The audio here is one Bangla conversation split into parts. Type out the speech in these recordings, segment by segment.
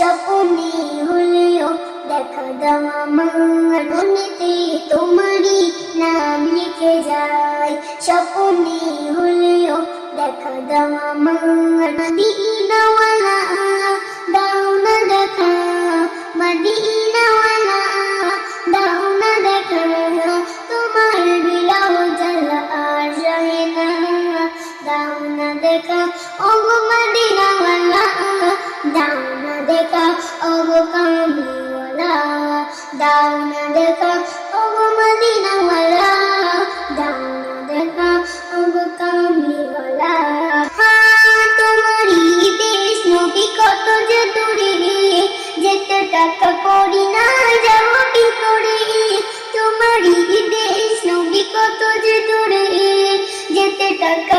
স্বপ্নে হলেও দেখা দাও আমার মনেতে তোমারই নাম লিখে যায় স্বপ্নে হলেও দেখা দাও আমার মদিনাওয়ালা দাও না দেখা মদিনাওয়ালা দাও না দেখা তোমার বিলাও জ্বালা আর রহে না দাও না দেখা ও মদিনাওয়ালা দাও না দেখা, ও গো কামলিওয়ালা। দাও না দেখা, ও গো মদিনাওয়ালা। দাও না দেখা, ও গো কামলিওয়ালা। হ্যাঁ তোমারই দেশ নবী কত যে দূরে, যেতে টাকা করি না, যাব কি করে? তোমারই দেশ নবী কত যে দূরে, যেতে টাকা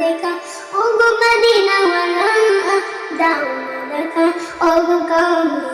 দেখা ও গো মদিনা দাও না দেখা ও গো কামলিওয়ালা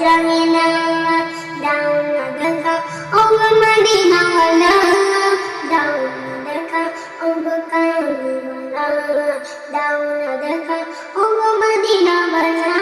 জামিনা দাও না দেখা ও মদিনা ওয়ালা দাও না দেখা ও কামলা দাও না দেখা ও মদিনা ওয়ালা